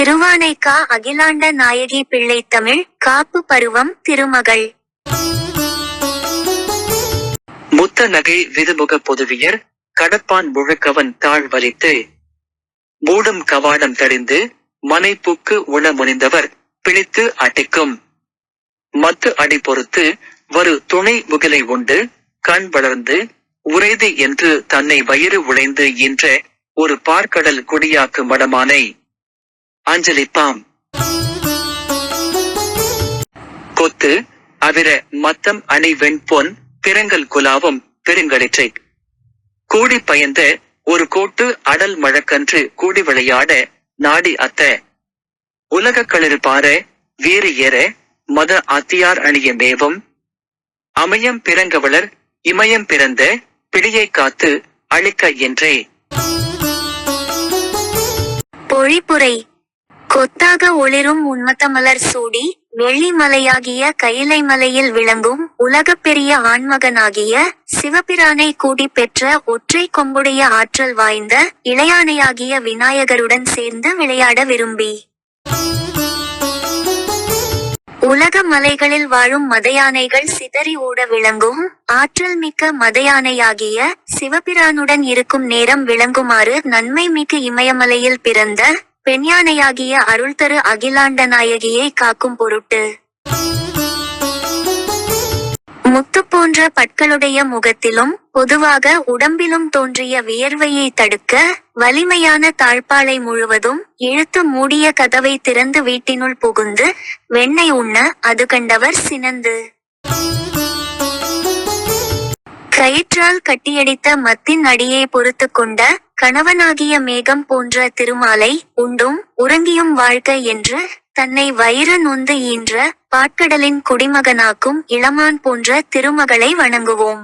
திருவானைக்கா அகிலாண்ட நாயகி பிள்ளை தமிழ் காப்பு பருவம் திருமகள். முத்த நகை விதுமுக பொதுவியர் கடப்பான் முழுக்கவன் தாழ் வலித்து மூடும் கவாடம் தடிந்து மனைப்புக்கு உள முனிந்தவர் பிழித்து அட்டிக்கும் மத்து அடி பொறுத்து வரு துணை முகிலை உண்டு கண் வளர்ந்து உறைது என்று தன்னை வயிறு உழைந்து ஈன்ற ஒரு பார்க்கடல் குடியாக்கு மடமானை. அஞ்சலிப்பாம் கொத்து அவிர மத்தம் அணி வெண்பொன் பிறங்கல் குலாவும் பெருங்கடிற்றை. கூடி பயந்த ஒரு கோட்டு அடல் மழக்கன்று கூடி விளையாட நாடி அத்த. உலக களிர் பார வீறு ஏற மத அத்தியார் அணிய மேவும். அமையம் பிறங்கவளர் இமயம் பிறந்த பிடியை காத்து அழிக்க என்றே. பொழிப்புரை. கொத்தாக ஒளிரும் உன்மத்தமலர் சூடி வெள்ளிமலையாகிய கயிலை மலையில் விளங்கும் உலகப் பெரிய ஆண்மகனாகிய சிவபிரானை கூடி பெற்ற ஒற்றை கொம்புடைய ஆற்றல் வாய்ந்த இளையானையாகிய விநாயகருடன் சேர்ந்து விளையாட விரும்பி. உலக மலைகளில் வாழும் மதையானைகள் சிதறி ஓட விளங்கும் ஆற்றல் மிக்க மதையானையாகிய சிவபிரானுடன் இருக்கும் நேரம் விளங்குமாறு நன்மை மிக்க இமயமலையில் பிறந்த பெண்யானையாகிய அருள் தரு அகிலாண்ட நாயகியை காக்கும் பொருட்டு. முத்து போன்ற பற்களுடைய முகத்திலும் பொதுவாக உடம்பிலும் தோன்றிய வியர்வையை தடுக்க வலிமையான தாழ்பாலை முழுவதும் இழுத்து மூடிய கதவை திறந்து வீட்டினுள் புகுந்து வெண்ணெய் உண்ண அது கண்டவர் சினந்து. கயிற்றால் கட்டியடித்த மத்தின் அடியை பொறுத்து கொண்ட கணவனாகிய மேகம் போன்ற திருமாலை உண்டும் உறங்கியும் வாழ்க என்று தன்னை வயிறு நொந்து ஈன்ற பாட்கடலின் குடிமகனாக்கும் இளமான் போன்ற திருமகளை வணங்குவோம்.